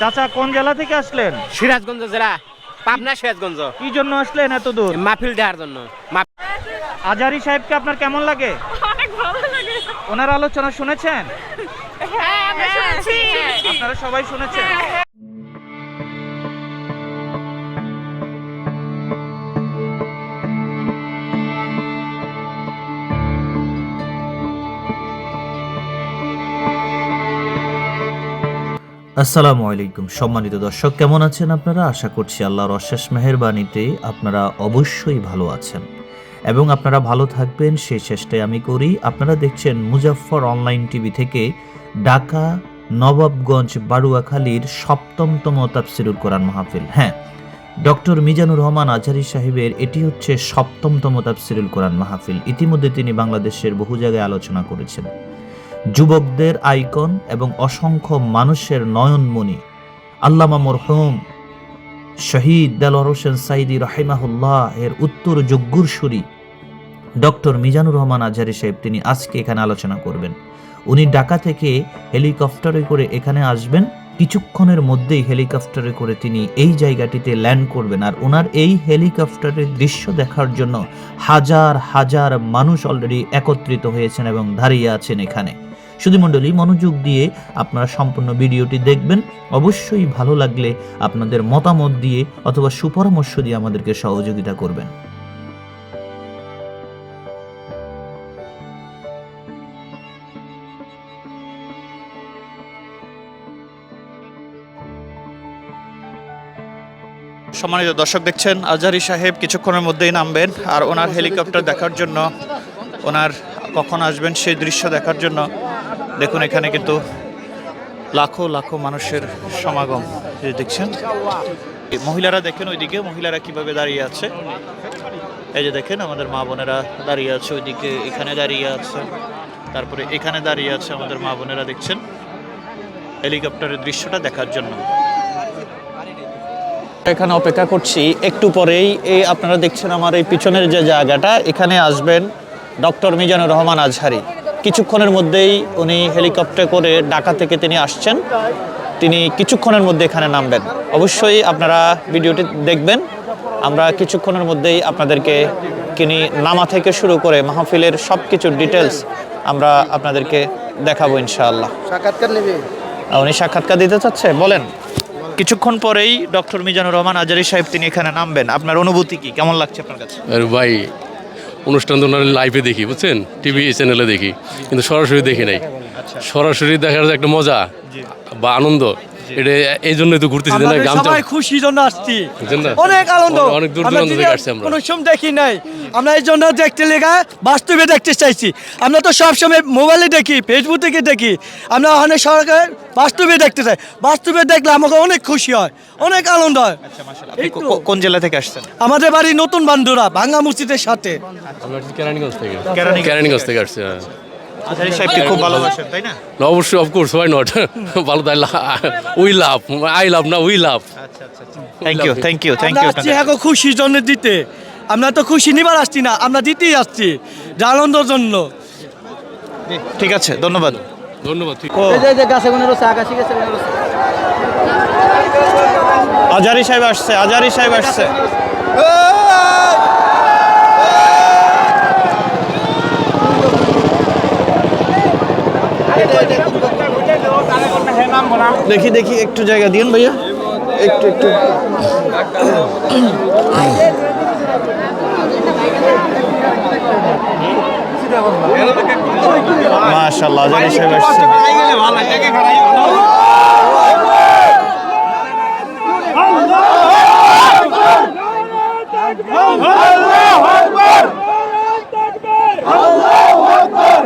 চাচা কোন জেলা থেকে আসলেন? সিরাজগঞ্জ জেলা পাবনা সিরাজগঞ্জ। কি জন্য আসলেন এত দূর? মাহফিল দেওয়ার জন্য। আজারি সাহেবকে আপনার কেমন লাগে? ওনার আলোচনা শুনেছেন? হ্যাঁ আপনারা সবাই শুনেছেন? আসসালামু আলাইকুম। সম্মানিত দর্শক, কেমন আছেন আপনারা? আশা করছি আল্লাহর অশেষ মেহেরবানিতে আপনারা অবশ্যই ভালো আছেন। এবং আপনারা ভালো থাকবেন সেই চেষ্টাই আমি করি। আপনারা দেখছেন মুজাফফর অনলাইন টিভি থেকে ঢাকা, নবাবগঞ্জ বাড়ুয়াখালীর সপ্তমতম তাফসিরুল কোরআন মাহফিল। হ্যাঁ ডক্টর মিজানুর রহমান আজহারি সাহেবের এটি হচ্ছে সপ্তমতম তাফসিরুল কোরআন মাহফিল। ইতিমধ্যে তিনি বাংলাদেশের বহু জায়গায় আলোচনা করেছেন। যুবকদের আইকন এবং অসংখ্য মানুষের নয়নমণি। আল্লামা মরহুম শহীদ দেলোয়ার হোসেন সাইদি রাহিমাহুল্লাহ এর উত্তর যজ্ঞুর সুরি ডক্টর মিজানুর রহমান আজহারি সাহেব তিনি আজকে এখানে আলোচনা করবেন। উনি ঢাকা থেকে হেলিকপ্টারে করে এখানে আসবেন। কিছুক্ষণের মধ্যেই হেলিকপ্টারে করে তিনি এই জায়গাটিতে ল্যান্ড করবেন আর ওনার এই হেলিকপ্টারের দৃশ্য দেখার জন্য হাজার হাজার মানুষ অলরেডি একত্রিত হয়েছেন এবং দাঁড়িয়ে আছেন এখানে। শুধু মণ্ডলী, মনোযোগ দিয়ে আপনারা সম্পূর্ণ ভিডিওটি দেখবেন। অবশ্যই ভালো লাগলে আপনাদের মতামত দিয়ে অথবা সুপরামর্শ দিয়ে আমাদেরকে সহযোগিতা করবেন। সম্মানিত দর্শক দেখছেন আজহারি সাহেব কিছুক্ষণের মধ্যেই নামবেন আর ওনার হেলিকপ্টার দেখার জন্য, ওনার কখন আসবেন সেই দৃশ্য দেখার জন্য দেখুন, এখানে কিন্তু লাখো লাখো মানুষের সমাগম দেখছেন। মহিলারা দেখেন ওইদিকে, মহিলারা কীভাবে দাঁড়িয়ে আছে। এই যে দেখেন, আমাদের মা বোনেরা দাঁড়িয়ে আছে ওইদিকে, এখানে দাঁড়িয়ে আছে। তারপরে এখানে দাঁড়িয়ে আছে আমাদের মা বোনেরা, দেখছেন? হেলিকপ্টারের দৃশ্যটা দেখার জন্য। এখানে অপেক্ষা করছি, একটু পরেই এই আপনারা দেখছেন আমার এই পিছনের যে জায়গাটা, এখানে আসবেন ডক্টর মিজানুর রহমান আজহারি। কিছুক্ষণের মধ্যেই উনি হেলিকপ্টার করে ঢাকা থেকে তিনি আসছেন। তিনি কিছুক্ষণের মধ্যে এখানে নামবেন। অবশ্যই আপনারা ভিডিওটি দেখবেন। আমরা কিছুক্ষণের মধ্যেই আপনাদেরকে তিনি নামা থেকে শুরু করে মাহফিলের সব কিছুর ডিটেলস আমরা আপনাদেরকে দেখাবো ইনশাআল্লাহ। সাক্ষাৎকার নেবে? উনি সাক্ষাৎকার দিতে চাচ্ছে? বলেন। কিছুক্ষণ পরেই ডক্টর মিজানুর রহমান আজারি সাহেব তিনি এখানে নামবেন। আপনার অনুভূতি কি? কেমন লাগছে আপনার কাছে? ভাই অনুষ্ঠান তো ওনার লাইভে দেখি বুঝছেন? টিভি চ্যানেলে দেখি কিন্তু সরাসরি দেখি নাই। সরাসরি দেখার যে একটা মজা বা আনন্দ এটা এই জন্যই তো ঘুরতেছি না? গামছা সবাই খুশি জন্য আসছি। অনেক আনন্দ। অনেক- অনেক দূর আমরা দূরান্ত থেকে আসছি আমরা। কোনো সময় দেখি নাই। আমরা এই জন্য দেখতে লেগা বাস্তবে দেখতে চাইছি। আমরা তো সবসময় মোবাইলে দেখি ফেসবুক থেকে দেখি। আমরা অনেক সরকার বাস্তবে দেখতে চাই। বাস্তবে দেখলে আমাকে অনেক খুশি হয় অনেক আনন্দ হয়। কো- কোন জেলা থেকে আসছেন? আমাদের বাড়ি নতুন বান্ধুরা ভাঙ্গা মসজিদের সাথে। কেরানীগঞ্জ থেকে। কেরানীগঞ্জ। কেরানীগঞ্জ থেকে আসছি হ্যাঁ। আজারি সাহেবকে খুব ভালোবাসেন তাই না? না, অবশ্যই অফকোর্স ওয়াই নট ভালো তাই উই লাভ আই লাভ না we love thank you thank you thank আমরা ইউ আসছি এখন খুশির জন্য দিতে। আমরা তো খুশি নিবার আসছি না আমরা দিতেই আসছি যে আনন্দের জন্য। ঠিক আছে ধন্যবাদ। ধন্যবাদ ঠিক। আজারি সাহেব আসছে আজারি সাহেব আসছে। দেখি দেখি, একটু জায়গা দিন ভাইয়া। একটু একটু। মাশাল্লাহ জানি সাহেব আসছে আল্লাহু আকবার আল্লাহু আকবার।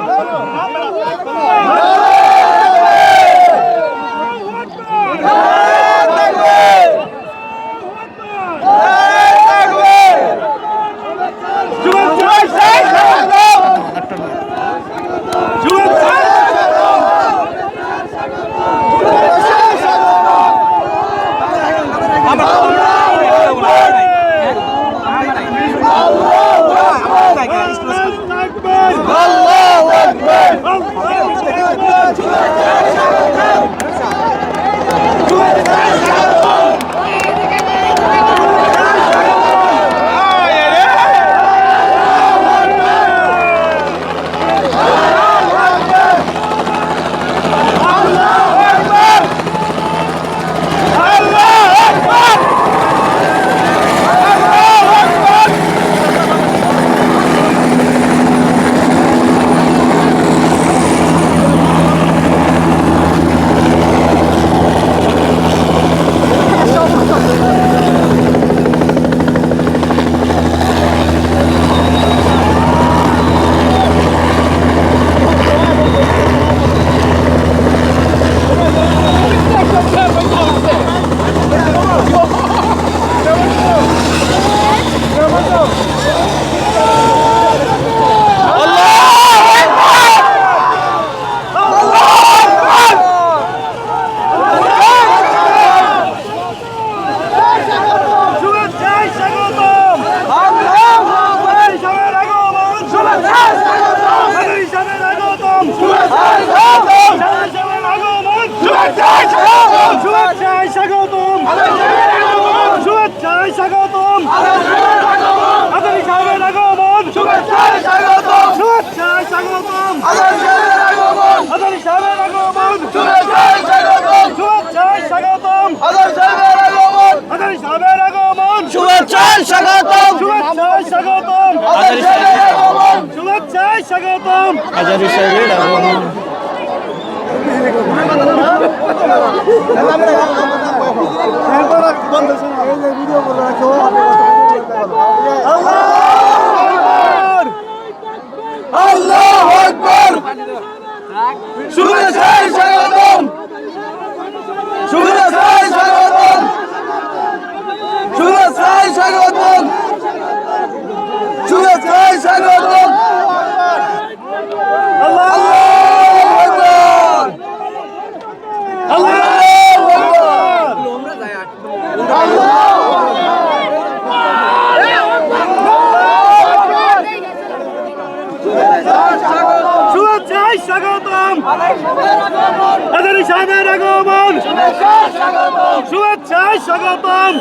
স্বাগতম সাহেবের আগমন আল্লাহু আকবার শুভেচ্ছায় স্বাগতম শুভেচ্ছায় স্বাগতম শুভেচ্ছায় স্বাগতম শুভেচ্ছায় স্বাগতম আল্লাহু আকবার আল্লাহু আকবার শুভেচ্ছায় স্বাগতম। সাহেবের আগমন শুভেচ্ছায় স্বাগতম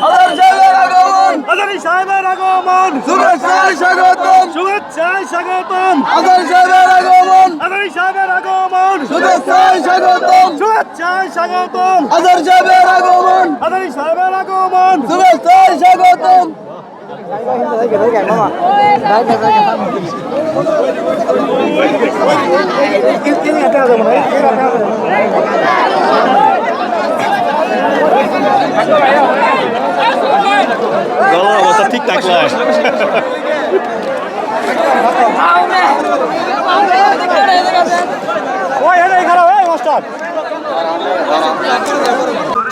আদানি সাহেবের আগমন শুভেচ্ছায় স্বাগতম শুভেচ্ছায় স্বাগতম আদানি সাহেবের আগমন আদানি সাহেবের আগমন শুভেচ্ছায় স্বাগতম শুভেচ্ছায় স্বাগতম আদানি সাহেবের আগমন আদানি সাহেবের আগমন শুভেচ্ছায় স্বাগতম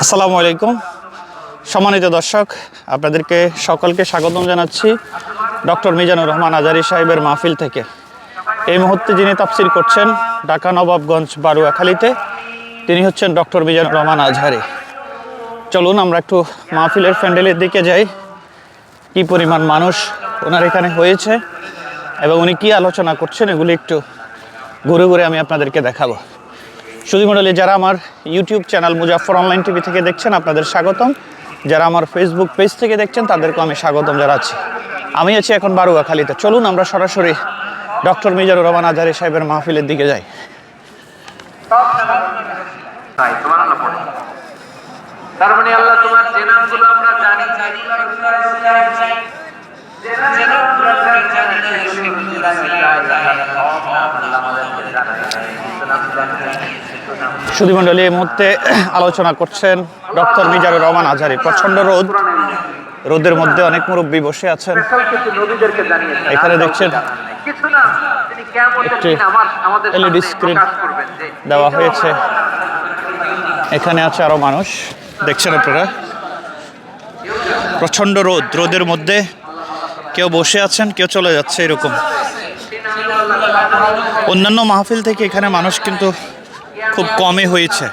আসসালামু আলাইকুম। সম্মানিত দর্শক, আপনাদেরকে সকলকে স্বাগতম জানাচ্ছি ডক্টর মিজানুর রহমান আজারি সাহেবের মাহফিল থেকে। এই মুহূর্তে যিনি তাফসির করছেন ঢাকা নবাবগঞ্জ বারুয়াখালীতে, তিনি হচ্ছেন ডক্টর মিজানুর রহমান আজহারি। চলুন, আমরা একটু মাহফিলের প্যান্ডেলের দিকে যাই। কি পরিমাণ মানুষ ওনার এখানে হয়েছে এবং উনি কি আলোচনা করছেন, এগুলি একটু ঘুরে ঘুরে আমি আপনাদেরকে দেখাবো। সুধীমণ্ডলী যারা আমার YouTube channel Muzaffar online TV থেকে দেখছেন, আপনাদের স্বাগতম। যারা আমার ফেসবুক পেজ থেকে দেখছেন, তাদেরকেও আমি স্বাগতম জানাচ্ছি। আমি আছি এখন বারুয়াখালীতে। চলুন, আমরা সরাসরি ডক্টর মিজানুর রহমান আজারি সাহেবের মাহফিলের দিকে যাই। তার মানে আল্লাহ তোমার যে নামগুলো আমরা জানি জানি সুধীমণ্ডলী এই মুহূর্তে আলোচনা করছেন ডক্টর মিজানুর রহমান আজারি। প্রচণ্ড রোদ। রোদের মধ্যে অনেক মুরব্বী বসে আছেন। এখানে দেখছেন একটি করবেন যে দেওয়া হয়েছে। এখানে আছে আরও মানুষ। দেখছেন আপনারা? প্রচণ্ড রোদ, রোদের মধ্যে কেউ বসে আছেন, কেউ চলে যাচ্ছে এরকম। অন্যান্য মাহফিল থেকে এখানে মানুষ কিন্তু খুব কমই হয়েছে।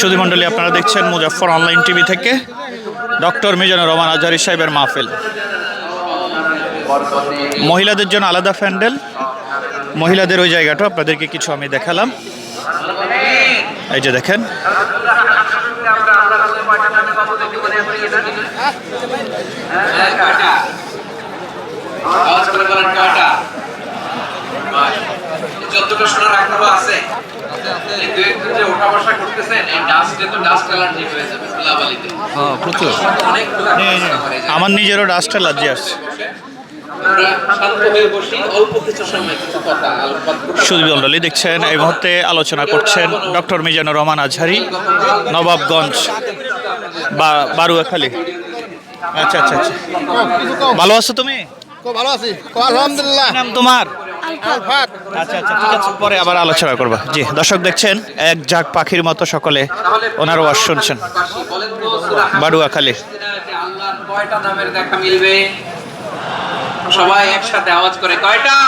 সুধীমণ্ডলী, আপনারা দেখছেন মুজাফর অনলাইন টিভি থেকে ডক্টর মিজানুর রহমান আজহারি সাহেবের মাহফিল। মহিলাদের জন্য আলাদা প্যান্ডেল মহিলাদের ওই জায়গাটা আপনাদেরকে কিছু আমি দেখালাম। এই যে দেখেন। হ্যাঁ যতটা শোনার আগ্রহ আছে আমার নিজেরও ডাস্ট অ্যালার্জি আসছে। আমরা শান্ত বসি অল্প কিছু সময় কিছু কথা আলোকপাত করতে সুধীমণ্ডলী দেখছেন এই মুহূর্তে আলোচনা করছেন ডক্টর মিজানুর রহমান আজহারি নবাবগঞ্জ বা বারুয়াখালী। আচ্ছা আচ্ছা আচ্ছা। ভালো আছো তুমি? ভালো আছি। আলহামদুলিল্লাহ। নাম তোমার? আচ্ছা আচ্ছা ঠিক আছে পরে আবার আলোচনা করবা। জি দর্শক দেখছেন এক ঝাঁক পাখির মতো সকলে ওনার ওয়াজ শুনছেন। কয়টা নামের দেখা মিলবে? সবাই একসাথে আওয়াজ করে কয়টা?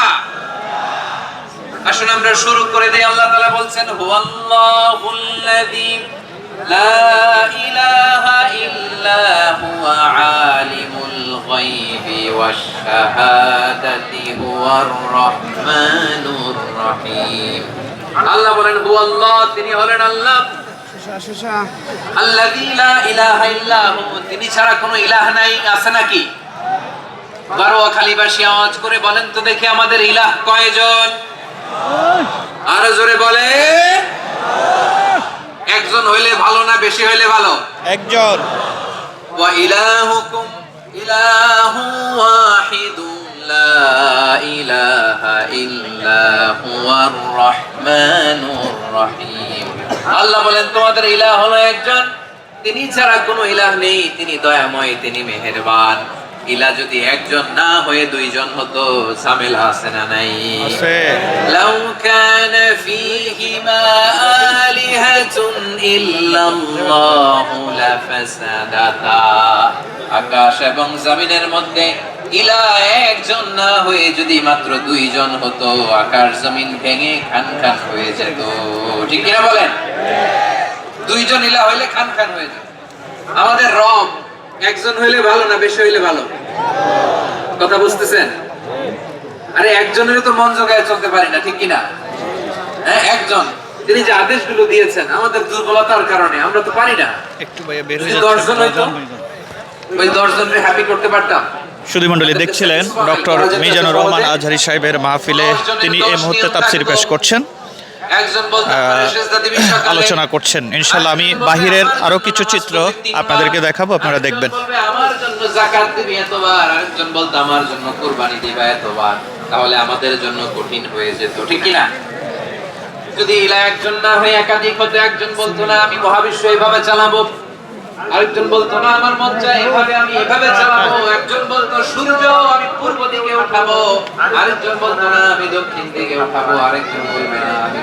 আসুন আমরা শুরু করে দেই আল্লাহ তাআলা বলছেন হুয়াল্লাহুল্লাযী লা ইলাহা ইল্লা হুয়া আলিমুল গায়বি ওয়াশ শাহাদাতি হুয়ার রাহমানুর রহিম। আল্লাহ বলেন হুয়াল্লাহ তিনি হলেন আল্লাহ। আল্লাযী লা ইলাহা ইল্লা হু তিনি ছাড়া কোনো ইলাহ নাই আছে নাকি? বারোয়া খালিবাসী আওয়াজ করে বলেন তো দেখি আমাদের ইলাহ কয়জন? জোরে বলে একজন হইলে ভালো না বেশি হইলে ভালো? একজন। আল্লাহ বলেন তোমাদের ইলাহ হলো একজন। তিনি ছাড়া কোনো ইলাহ নেই। তিনি দয়াময় তিনি মেহেরবান। ইলা যদি একজন না হয়ে দুইজন হতো সামেলা আছে না নাই? আছে। লাউ ফীহিমা আলিহাতুন ইল্লাল্লাহু লাফাসাদাতা। আকাশ এবং জমিনের মধ্যে ইলা একজন না হয়ে যদি মাত্র দুইজন হতো আকাশ জমিন ভেঙে খান খান হয়ে যেত। ঠিক কিনা বলেন? দুইজন ইলা হইলে খান খান হয়ে যেত। আমাদের রব একজন হইলে ভালো না বেশি হইলে ভালো? কথা বুঝতেছেন? আরে একজনের তো মন জোগায় চলতে পারি না ঠিক কিনা? হ্যাঁ একজন। তিনি যে আদেশগুলো দিয়েছেন আমাদের দুর্বলতার কারণে আমরা তো পারি না। একটু ভাইয়া বের হয়ে দশজন হইতো? ওই দশজনের হ্যাপি করতে পারতাম? সুধী মণ্ডলী দেখছিলেন? ডক্টর মিজানুর রহমান আজহারি সাহেবের মাহফিলে তিনি এই মুহূর্তে তাফসির পেশ করছেন। আলোচনা করছেন। ইনশাল্লাহ আমি বাহিরের আরও কিছু চিত্র আপনাদেরকে দেখাবো আপনারা দেখবেন। আমার জন্য জাকাত দিবি এতবার। আরেকজন বলতে আমার জন্য কোরবানি দিবা এতবার। তাহলে আমাদের জন্য কঠিন হয়ে যেত ঠিক না যদি ইলা একজন না হয়ে একাধিক হতো একজন বলতো না আমি মহাবিশ্ব এইভাবে চালাবো। আরেকজন বলতো না আমার মন চায় এভাবে আমি এভাবে চালাবো। একজন বলতো সূর্য আমি পূর্ব দিকে উঠাবো। আরেকজন বলতো না আমি দক্ষিণ দিকে উঠাবো। আরেকজন বলবে না আমি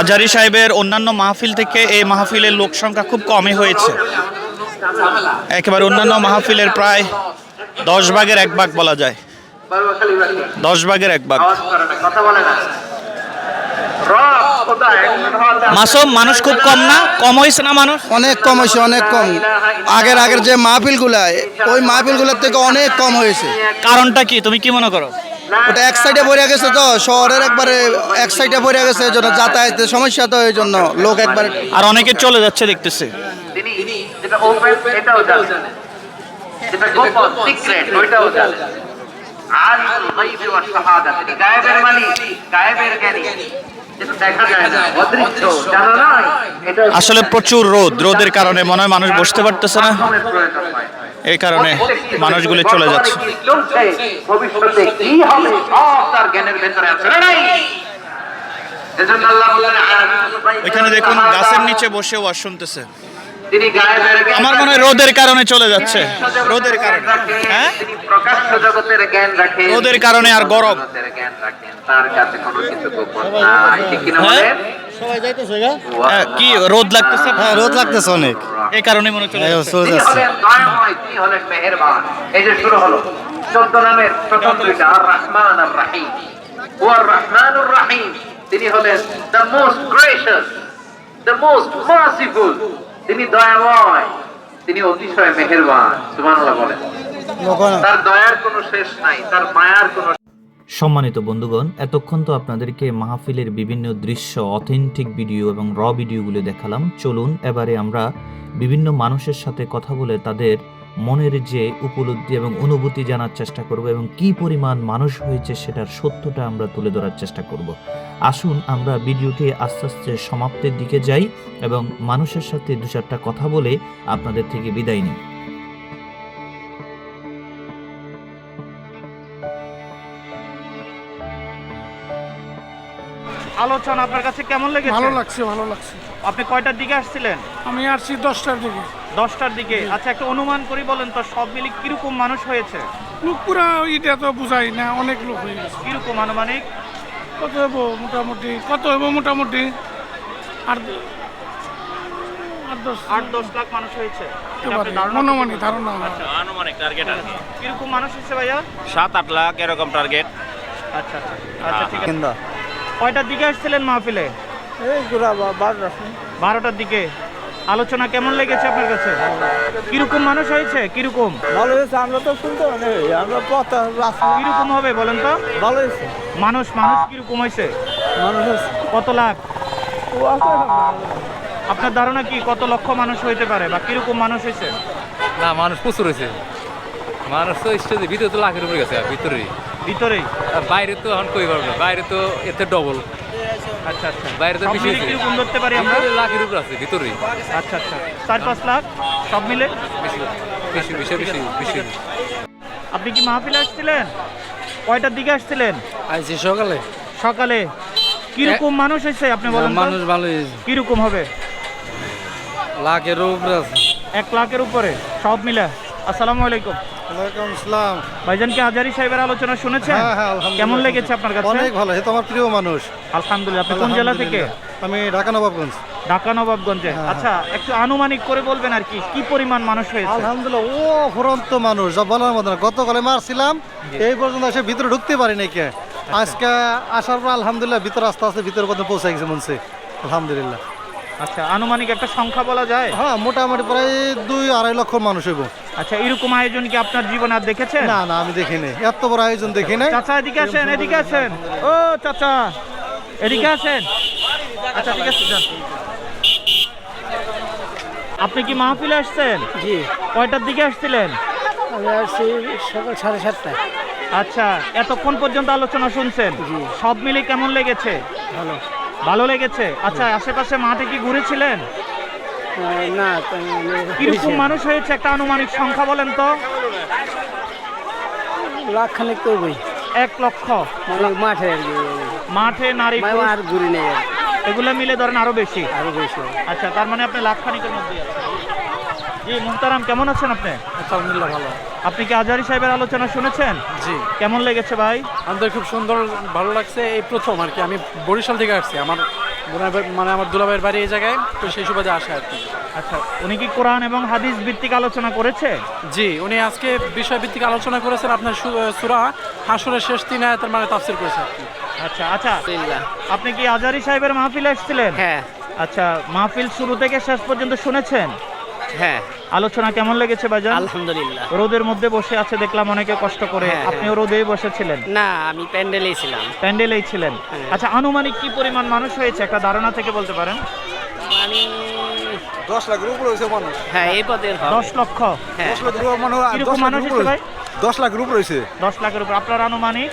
আজহারি সাহেবের অন্যান্য মাহফিল থেকে এই মাহফিলের লোক সংখ্যা খুব কমই হয়েছে। একেবারে অন্যান্য মাহফিলের প্রায় দশ ভাগের এক ভাগ বলা যায়। দশ ভাগের এক ভাগ। মাসুম মানুষ খুব কম না? কম হয়েছে না মানুষ? অনেক কম হয়েছে অনেক কম। আগের আগের যে মাহফিলগুলা ওই মাহফিলগুলোর থেকে অনেক কম হয়েছে কারণটা কি? তুমি কি মনে করো? ওটা এক সাইডে পড়ে গেছে তো শহরের একবারে এক সাইডে পড়ে গেছে এই জন্য যাতায়াতের সমস্যা তো এই জন্য লোক একবারে আর অনেকে চলে যাচ্ছে দেখতেছে। তিনি আসলে প্রচুর রোদ রোদের কারণে মনে হয় মানুষ বসতে পারতেছে না। এই কারণে মানুষগুলি চলে যাচ্ছে। এখানে ভবিষ্যতে কি হবে সব তার জ্ঞানের ভেতরে আছে। দেখুন গাছের নিচে বসে ওয়াজ শুনতেছে। আমার মনে হয় রোদের কারণে চলে যাচ্ছে। রোদের কারণে। হ্যাঁ? প্রকাশ্য জগতের জ্ঞান রাখেন। রোদের কারণে আর গরম। জগতের জ্ঞান রাখেন। তার কাছে কোনো কিছু গোপন নাই। ঠিক কিনা হ্যাঁ? বলেন হ্যাঁ, কি রোদ লাগতেছে? হ্যাঁ রোদ লাগতেছে অনেক। এই কারণে মনে চলে যাচ্ছে চলে তিনি হলেন তিনি হলেন মেহেরবান। এই যে শুরু হলো। চোদ্দ নামের প্রথম দুইটা আর রহমান আর রাহিম। ও আর রহমানুর রাহিম। তিনি হলেন the most gracious the most merciful তিনি দয়াময় তিনি অতিশয় মেহেরবান সুবহানাল্লাহ বলেন। তার দয়ার কোনো শেষ নাই তার মায়ার কোনো সম্মানিত বন্ধুগণ এতক্ষণ তো আপনাদেরকে মাহফিলের বিভিন্ন দৃশ্য অথেন্টিক ভিডিও এবং র ভিডিওগুলো দেখালাম। চলুন এবারে আমরা বিভিন্ন মানুষের সাথে কথা বলে তাদের মনের যে উপলব্ধি এবং অনুভূতি জানার চেষ্টা করব এবং কি পরিমাণ মানুষ হয়েছে সেটার সত্যটা আমরা তুলে ধরার চেষ্টা করব। আসুন আমরা ভিডিওটি আস্তে আস্তে সমাপ্তের দিকে যাই এবং মানুষের সাথে দু চারটা কথা বলে আপনাদের থেকে বিদায় নিই। আলোচনা আপনার কাছে কেমন লেগেছে? ভালো লাগছে ভালো লাগছে। আপনি কয়টার দিকে আসছিলেন? আমি আসছি দশটার দিকে। দশটার দিকে। আচ্ছা একটা অনুমান করি বলেন তো সব মিলে কীরকম মানুষ হয়েছে? লোক পুরা এটা তো বুঝাই না অনেক লোক হয়ে গেছে। কীরকম আনুমানিক? কত হব মোটামুটি কত হব মোটামুটি? আর আট দশ আট দশ লাখ মানুষ হয়েছে। ধারণা? কীরকম মানুষ হয়েছে ভাইয়া? সাত আট লাখ এরকম টার্গেট আচ্ছা আচ্ছা। আচ্ছা ঠিক আছে। কয়টার দিকে আসছিলেন মাহফিলে? বারোটার দিকে। আলোচনা কেমন লেগেছে আপনার কাছে? কীরকম মানুষ হয়েছে? কীরকম? ভালো হয়েছে আমরা তো শুনতে আমরা কীরকম হবে বলেন তো? ভালো হয়েছে। মানুষ মানুষ কীরকম হয়েছে? মানুষ হয়েছে। কত লাখ? আপনার ধারণা কি কত লক্ষ মানুষ হইতে পারে বা কীরকম মানুষ হয়েছে? না মানুষ প্রচুর হয়েছে। মানুষ তো ভিতরে তো লাখের উপরে গেছে ভিতরে ভিতরেই? বাইরে তো এখন কই পারব? না বাইরে তো এতে ডবল আচ্ছা আচ্ছা। বাইরে তো বেশি মিলে আছে। ধরতে পারি আমরা? লাখের উপরে আছে ভিতরে আচ্ছা আচ্ছা। চার পাঁচ লাখ? সব মিলে? বেশি বেশি বেশি বেশি বেশি আপনি কি মাহফিলে আসছিলেন? কয়টার দিকে আসছিলেন? আইছি সকালে। সকালে? কীরকম মানুষ এসে আপনি বলেন? মানুষ ভালোই কীরকম হবে? লাখের উপরে আছে। এক লাখের উপরে। সব মিলে। আসসালামু আলাইকুম। আসসালাম। ভাইজান কি হাজারি সাহেবের আলোচনা শুনেছেন? হ্যাঁ, হ্যাঁ, আলহামদুলিল্লাহ কেমন লেগেছে আপনার কাছে? অনেক ভালো সে তো আমার প্রিয় মানুষ। আলহামদুলিল্লাহ আপনি কোন জেলা থেকে? আমি ঢাকা নবাবগঞ্জ। ঢাকা নবাবগঞ্জে। আচ্ছা একটু আনুমানিক করে বলবেন আর কি কি পরিমাণ মানুষ হয়েছে? আলহামদুলিল্লাহ ও ফুরন্ত মানুষ যা বলার মতো না। গতকালে মারছিলাম এই পর্যন্ত এসে ভিতরে ঢুকতে পারি নাই কে। আজকে আসার পর আলহামদুলিল্লাহ ভিতরে আস্তে আস্তে ভিতরে পর্যন্ত পৌঁছে গেছে মনসে। আলহামদুলিল্লাহ। আচ্ছা আনুমানিক একটা সংখ্যা বলা যায়? হ্যাঁ মোটামুটি প্রায় দুই আড়াই লক্ষ মানুষ হইব। আচ্ছা এরকম আয়োজন কি আপনার জীবনে আর দেখেছেন? না না আমি দেখিনি। এত বড় আয়োজন দেখি নাই। চাচা এদিকে আসেন এদিকে আসেন। ও চাচা এদিকে আসেন। আচ্ছা ঠিক আছে যান। আপনি কি মাহফিলে আসছেন? জি। কয়টার দিকে আসছিলেন? আমি আসছি সকাল সাড়ে সাতটায়। আচ্ছা এতক্ষণ পর্যন্ত আলোচনা শুনছেন? সব মিলে কেমন লেগেছে? ভালো। ভালো লেগেছে? আচ্ছা আশেপাশে মাঠে কি ঘুরেছিলেন? না কীরকম মানুষ হয়েছে একটা আনুমানিক সংখ্যা বলেন তো? লাখ খানিক করবই এক লক্ষ। মানে মাঠে মাঠে নারী মানে আর ঘুরি নেই এগুলো মিলে ধরেন আরও বেশি। আরও বেশি। আচ্ছা তার মানে আপনি লাখখানিকের মধ্যে জি মুহতারাম কেমন আছেন আপনি? আলহামদুলিল্লাহ ভালো। আপনি কি আজারি সাহেবের আলোচনা শুনেছেন? জি। কেমন লেগেছে ভাই? আমাদের খুব সুন্দর ভালো লাগছে। এই প্রথম আর কি আমি বরিশাল থেকে আসছি। আমার মানে আমার দুলাভাইয়ের বাড়ি এই জায়গায় তো সেই সুবাদে আসে আর কি। আচ্ছা উনি কি কোরআন এবং হাদিস ভিত্তিক আলোচনা করেছে? জি উনি আজকে বিষয় ভিত্তিক আলোচনা করেছেন আপনার সুরা হাসুরের শেষ তিন আয়াতের মানে তাফসির করেছে আচ্ছা আচ্ছা। আপনি কি আজারি সাহেবের মাহফিলে এসেছিলেন? হ্যাঁ। আচ্ছা মাহফিল শুরু থেকে শেষ পর্যন্ত শুনেছেন? হ্যাঁ। আলোচনা কেমন লেগেছে ভাইজান আলহামদুলিল্লাহ। রোদের মধ্যে বসে আছে দেখলাম অনেকে কষ্ট করে। হ্যাঁ, আপনিও রোদেই বসেছিলেন? না আমি প্যান্ডেলেই ছিলাম। প্যান্ডেলেই ছিলেন। হ্যাঁ। আচ্ছা আনুমানিক কি পরিমাণ মানুষ হয়েছে? একটা ধারণা থেকে বলতে পারেন। মানে দশ লাখের উপরে হয়েছে মানুষ। হ্যাঁ এই পদের দশ লক্ষ? হ্যাঁ। দশ লাখের উপরে মানুষ কীরকম মানুষ হয়েছে ভাই? দশ লাখের উপরে হয়েছে। দশ লাখের উপর। আপনার আনুমানিক?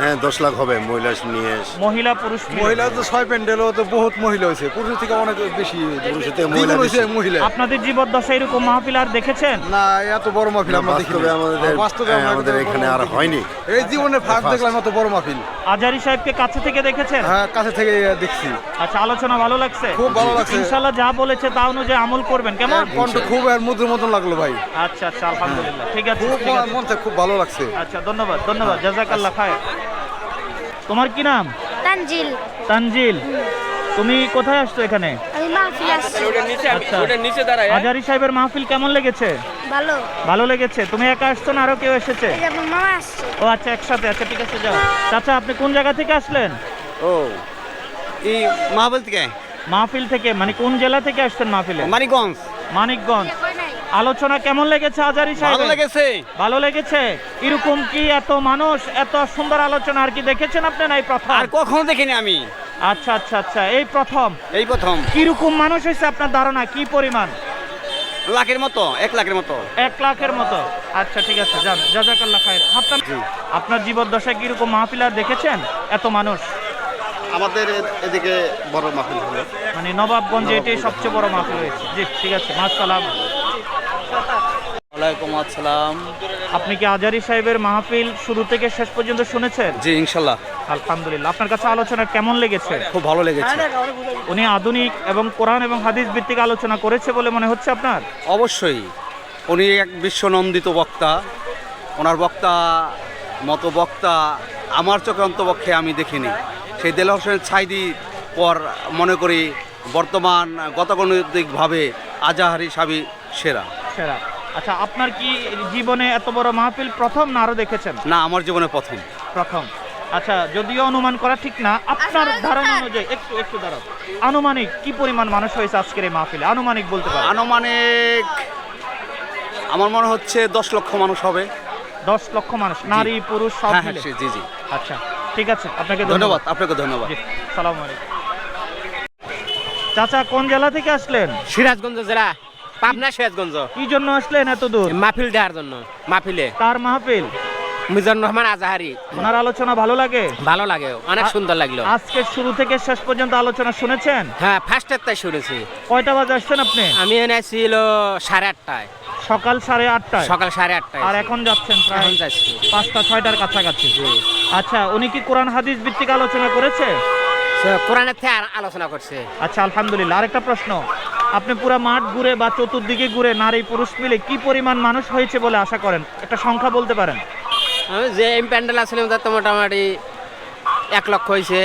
হ্যাঁ দশ লাখ হবে মহিলা নিয়ে মহিলা পুরুষ মহিলা তো ছয় প্যান্ডেলও তো বহুত মহিলা হয়েছে। পুরুষের থেকে অনেক বেশি পুরুষের থেকে মহিলা হয়েছে মহিলা। আপনাদের জীবদ্দশা এরকম মাহফিল আর দেখেছেন? না এত বড় মাহফিল আমরা দেখি আমাদের বাস্তবে হ্যাঁ, আমাদের এখানে আর হয়নি। এই জীবনে ফার্স্ট দেখলাম এত বড় মাহফিল। আজারি সাহেবকে কাছে থেকে দেখেছেন? হ্যাঁ কাছে থেকে দেখছি। আচ্ছা আলোচনা ভালো লাগছে? খুব ভালো লাগছে। ইনশাল্লাহ যা বলেছে তা অনুযায়ী আমল করবেন কেমন? কণ্ঠ খুব আর মধুর মতন লাগল ভাই। আচ্ছা আচ্ছা আলহামদুলিল্লাহ। ঠিক আছে খুব মন খুব ভালো লাগছে। আচ্ছা ধন্যবাদ ধন্যবাদ। জাজাকাল্লাহ খায় তোমার কি নাম? তানজিল। তানজিল। তুমি কোথায় আসছো এখানে? আমি মাহফিল আসছি। আচ্ছা। আজারি সাহেবের মাহফিল কেমন লেগেছে? ভালো। ভালো লেগেছে। তুমি একা আসছো না আরও কেউ এসেছে? মামা আসছে। ও আচ্ছা একসাথে। আচ্ছা ঠিক আছে যাও। চাচা আপনি কোন জায়গা থেকে আসলেন? ও এই মাহবল থেকে। মাহফিল থেকে মানে কোন জেলা থেকে আসছেন মাহফিলে? মানিকগঞ্জ। মানিকগঞ্জ। আলোচনা কেমন লেগেছে আজারি সাহেব ভালো লেগেছে। ভালো লেগেছে? এরকম কি এত মানুষ এত সুন্দর আলোচনা আর কি দেখেছেন আপনি না এই প্রথম? আর কখনো দেখিনি আমি। আচ্ছা আচ্ছা আচ্ছা এই প্রথম? এই প্রথম। কীরকম মানুষ হয়েছে আপনার ধারণা? কি পরিমাণ? লাখের মতো এক লাখের মতো। এক লাখের মতো? আচ্ছা ঠিক আছে যান জাজাকাল্লাহ খায়ের। আপনার আপনার জীবদ্দশায় কীরকম মাহফিল আর দেখেছেন এত মানুষ? আমাদের এদিকে বড় মাহফিল হলো। মানে নবাবগঞ্জে এটাই সবচেয়ে বড় মাহফিল হয়েছে। জি ঠিক আছে মাসালাম ওয়ালাইকুম আসসালাম। আপনি কি আজারি সাহেবের মাহফিল শুরু থেকে শেষ পর্যন্ত শুনেছেন? জি ইনশাল্লাহ। আলহামদুলিল্লাহ। আপনার কাছে আলোচনা কেমন লেগেছে? খুব ভালো লেগেছে। উনি আধুনিক এবং কোরআন এবং হাদিস ভিত্তিক আলোচনা করেছে বলে মনে হচ্ছে আপনার? অবশ্যই। উনি এক বিশ্বনন্দিত বক্তা। ওনার বক্তা মতো বক্তা আমার চোখে অন্তপক্ষে আমি দেখিনি। সেই দেল হোসেন ছাইদি পর মনে করি বর্তমান গতাগণিতিকভাবে আজাহারি সাবি সেরা। সেরা। আচ্ছা আপনার কি জীবনে এত বড় মাহফিল প্রথম না আরও দেখেছেন? না আমার জীবনে প্রথম। প্রথম। আচ্ছা যদিও অনুমান করা ঠিক না আপনার ধারণা অনুযায়ী একটু একটু দাঁড়াও। আনুমানিক কি পরিমাণ মানুষ হয়েছে আজকের এই মাহফিলে? আনুমানিক বলতে পারেন। আনুমানিক আমার মনে হচ্ছে দশ লক্ষ মানুষ হবে। দশ লক্ষ মানুষ নারী পুরুষ সব হ্যাঁ হ্যাঁ মিলে? জি জি। আচ্ছা ঠিক আছে আপনাকে ধন্যবাদ। আপনাকে ধন্যবাদ। জি সালাম আলাইকুম। চাচা কোন জেলা থেকে আসলেন? সিরাজগঞ্জ জেলা। পাবনা সিরাজগঞ্জ। কি জন্য আসলেন এত দূর? মাহফিল দেওয়ার জন্য মাহফিলে। কার মাহফিল? মিজানুর রহমান আজাহারি। ওনার আলোচনা ভালো লাগে? ভালো লাগে অনেক সুন্দর লাগল। আজকে শুরু থেকে শেষ পর্যন্ত আলোচনা শুনেছেন? হ্যাঁ ফার্স্টের তাই শুনেছি। কয়টা বাজে আসছেন আপনি? আমি এনে ছিল সাড়ে আটটায়। সকাল সাড়ে আটটায়? সকাল সাড়ে আটটায় আর এখন যাচ্ছেন প্রায় যাচ্ছি। পাঁচটা ছয়টার কাছাকাছি। আচ্ছা উনি কি কোরআন হাদিস ভিত্তিক আলোচনা করেছে? কোরআনের থেকে আলোচনা করছে। আচ্ছা আলহামদুলিল্লাহ। আরেকটা প্রশ্ন। আপনি পুরো মাঠ ঘুরে বা চতুর্দিকে ঘুরে নারী পুরুষ মিলে কি পরিমাণ মানুষ হয়েছে বলে আশা করেন? একটা সংখ্যা বলতে পারেন। আমি যে এম প্যান্ডেল আসলে তার তো মোটামুটি এক লক্ষ হয়েছে।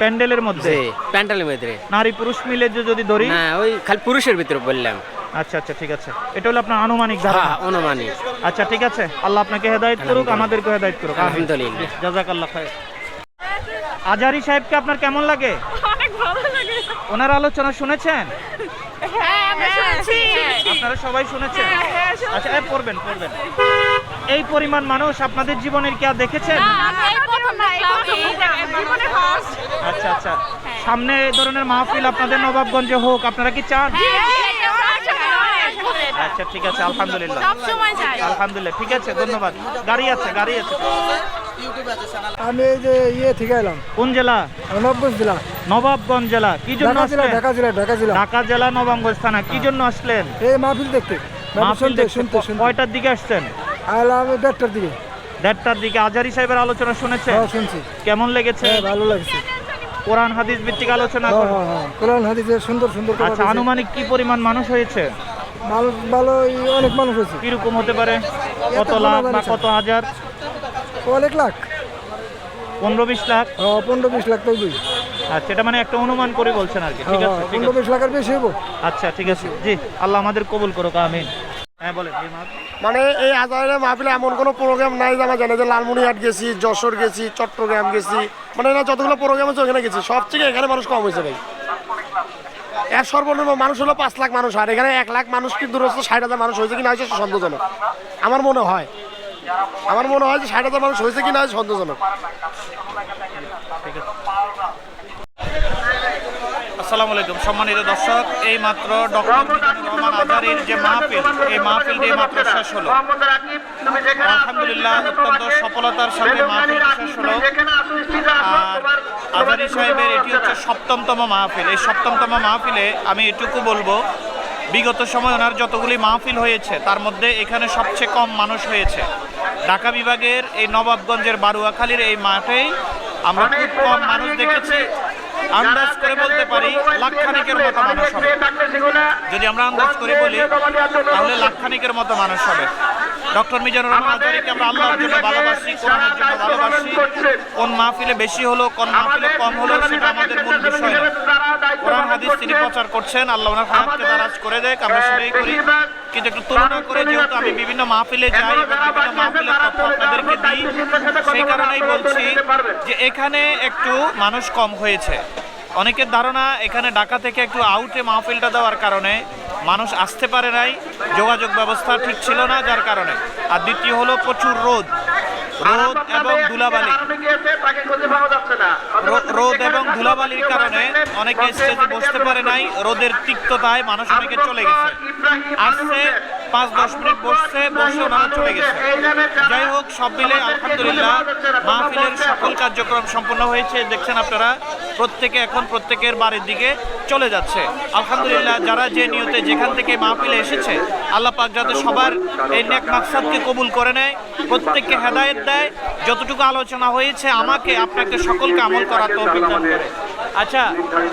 প্যান্ডেলের মধ্যে? প্যান্ডেলের মধ্যে। নারী পুরুষ মিলে যে যদি ধরি? না ওই খালি পুরুষের ভিতরে বললাম। আচ্ছা আচ্ছা ঠিক আছে। এটা হলো আপনার আনুমানিক ধারণা। হ্যাঁ অনুমানিক আচ্ছা ঠিক আছে। আল্লাহ আপনাকে হেদায়েত করুক আমাদেরকে হেদায়েত করুক। আলহামদুলিল্লাহ। জাজাকাল্লাহ খায়ের আজারি সাহেবকে আপনার কেমন লাগে? অনেক ভালো লাগে। ওনার আলোচনা শুনেছেন? আপনারা সবাই শুনেছেন হ্যাঁ, আচ্ছা এই পড়বেন পড়বেন এই পরিমাণ মানুষ আপনাদের জীবনের কি আর দেখেছেন আচ্ছা আচ্ছা সামনে এই ধরনের মাহফিল আপনাদের নবাবগঞ্জে হোক আপনারা কি চান আচ্ছা ঠিক আছে আলহামদুলিল্লাহ আলহামদুলিল্লাহ ঠিক আছে ধন্যবাদ গাড়ি আছে গাড়ি আছে আমি এই যে ইয়ে থেকে এলাম। কোন জেলা? নব্বই জেলা। নবাবগঞ্জ জেলা। কি জন্য আসলেন? ঢাকা জেলা ঢাকা জেলা। ঢাকা জেলা নবাবগঞ্জ থানা। কি জন্য আসলেন? এই মাহফিল দেখতে। মাহফিল দেখতে। কয়টার দিকে আসছেন? আলাম দেড়টার দিকে। দেড়টার দিকে। আজারি সাহেবের আলোচনা শুনেছে হ্যাঁ শুনছি। কেমন লেগেছে? হ্যাঁ ভালো লাগছে। কোরআন হাদিস ভিত্তিক আলোচনা হ্যাঁ করে- হ্যাঁ হ্যাঁ। কোরআন হাদিসে সুন্দর সুন্দর কথা আচ্ছা আনুমানিক কি পরিমাণ মানুষ হয়েছে? মানুষ ভালো অনেক মানুষ হয়েছে। কীরকম হতে পারে? কত এত লাখ বা কত হাজার? অনেক লাখ? পনেরো বিশ লাখ? পনেরো বিশ লাখ তৈরি আচ্ছা এটা মানে একটা অনুমান করে বলছেন আর কি। ঠিক আছে পনেরো বিশ লাখের বেশি হব আচ্ছা ঠিক আছে। জি আল্লাহ আমাদের কবুল করুক আমিন। হ্যাঁ বলেন মানে এই আজারের মাহফিলে এমন কোনো প্রোগ্রাম নাই যে আমার জানা যে লালমনিহাট গেছি যশোর গেছি চট্টগ্রাম গেছি। মানে এরা যতগুলো প্রোগ্রাম আছে ওখানে গেছি। সব থেকে এখানে মানুষ কম হয়েছে ভাই। এর সর্বনিম্ন মানুষ হলো পাঁচ লাখ মানুষ আর এখানে এক লাখ মানুষ কি দূরস্থ ষাট হাজার মানুষ হয়েছে কিনা হয়েছে সন্দেহজনক। আমার মনে হয়। আমার মনে হয় যে ষাট হাজার মানুষ হয়েছে কিনা সন্দেহজনক। আসসালামু আলাইকুম সম্মানিত দর্শক এই মাত্র ডক্টর রহমান আজারির যে মাহফিল এই মাহফিলটি এই মাত্র শেষ হলো। আলহামদুলিল্লাহ অত্যন্ত সফলতার সাথে মাহফিল শেষ হলো। আর আজারি সাহেবের এটি হচ্ছে সপ্তমতম মাহফিল। এই সপ্তমতম মাহফিলে আমি এটুকু বলব বিগত সময় ওনার যতগুলি মাহফিল হয়েছে তার মধ্যে এখানে সবচেয়ে কম মানুষ হয়েছে। ঢাকা বিভাগের এই নবাবগঞ্জের বারুয়াখালীর এই মাঠেই আমরা খুব কম মানুষ দেখেছি। আন্দাজ করে বলতে পারি লাখখানিকের মতো মানুষ হবে। যদি আমরা আন্দাজ করে বলি তাহলে লাখখানিকের মতো মানুষ হবে। ডক্টর মিজানুর রহমান আজারিকে আমরা আল্লাহর জন্য ভালোবাসি কোরআনের জন্য ভালোবাসি। কোন মাহফিলে বেশি হলো কোন মাহফিলে কম হলো সেটা আমাদের মূল বিষয় না। কোরআন হাদিস তিনি প্রচার করছেন আল্লাহ ওনার হায়াতকে দারাজ করে দেয় আমরা সেটাই করি। কিন্তু একটু তুলনা করে যেহেতু আমি বিভিন্ন মাহফিলে যাই এবং বিভিন্ন মাহফিলের তথ্য আপনাদেরকে দিই সেই কারণেই বলছি যে এখানে একটু মানুষ কম হয়েছে। অনেকের ধারণা এখানে ঢাকা থেকে একটু আউটে মাহফিলটা দেওয়ার কারণে মানুষ আসতে পারে নাই যোগাযোগ ব্যবস্থা ঠিক ছিল না যার কারণে। আর দ্বিতীয় হলো প্রচুর রোদ। রোদ এবং ধুলাবালি। রোদ এবং ধুলাবালির কারণে অনেকে স্টেজে বসতে পারে নাই রোদের তিক্ততায় মানুষ অনেকে চলে গেছে। আসছে পাঁচ দশ মিনিট বসছে, বসে ওনারা চলে গেছে। যাই হোক, সব মিলে আলহামদুলিল্লাহ মাহফিলের সকল কার্যক্রম সম্পন্ন হয়েছে। দেখছেন আপনারা, প্রত্যেকে এখন প্রত্যেকের বাড়ির দিকে চলে যাচ্ছে। আলহামদুলিল্লাহ, যারা যে নিয়তে যেখান থেকে মাহফিলে এসেছে, আল্লাহ পাক যাতে সবার এই নেক মাকসাদকে কবুল করে নেয়, প্রত্যেককে হেদায়েত দেয়। যতটুকু আলোচনা হয়েছে, আমাকে, আপনাকে সকলকে আমল করার তৌফিক দান করে। আচ্ছা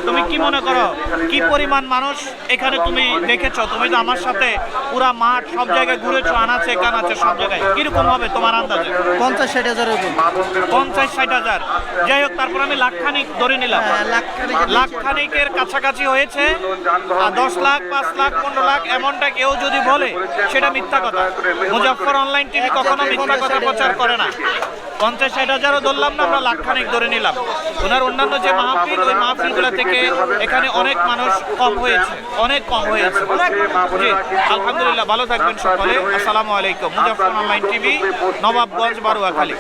তুমি কি মনে করো কি পরিমাণ মানুষ এখানে তুমি দেখেছ? তুমি তো আমার সাথে পুরা মাঠ সব জায়গায় ঘুরেছো আনাচে কানাচে সব জায়গায়। কীরকম হবে তোমার আন্দাজে? পঞ্চাশ ষাট হাজার পঞ্চাশ ষাট হাজার। যাই হোক তারপর আমি লাখখানিক ধরে নিলাম। লাখখানিকের কাছাকাছি হয়েছে। দশ লাখ পাঁচ লাখ পনেরো লাখ এমনটা কেউ যদি বলে সেটা মিথ্যা কথা। মুজাফর অনলাইন টিভি কখনো মিথ্যা কথা প্রচার করে না। পঞ্চাশ ষাট হাজারও ধরলাম না আমরা লাখখানিক ধরে নিলাম। ওনার অন্যান্য যে মাহফিল ওই মাহফিলগুলো থেকে এখানে অনেক মানুষ কম হয়েছে, অনেক কম হয়েছে। জি, আলহামদুলিল্লাহ, ভালো থাকবেন সকলে। আসসালামু আলাইকুম। Muzaffar online TV Nawabganj, Baruakhali.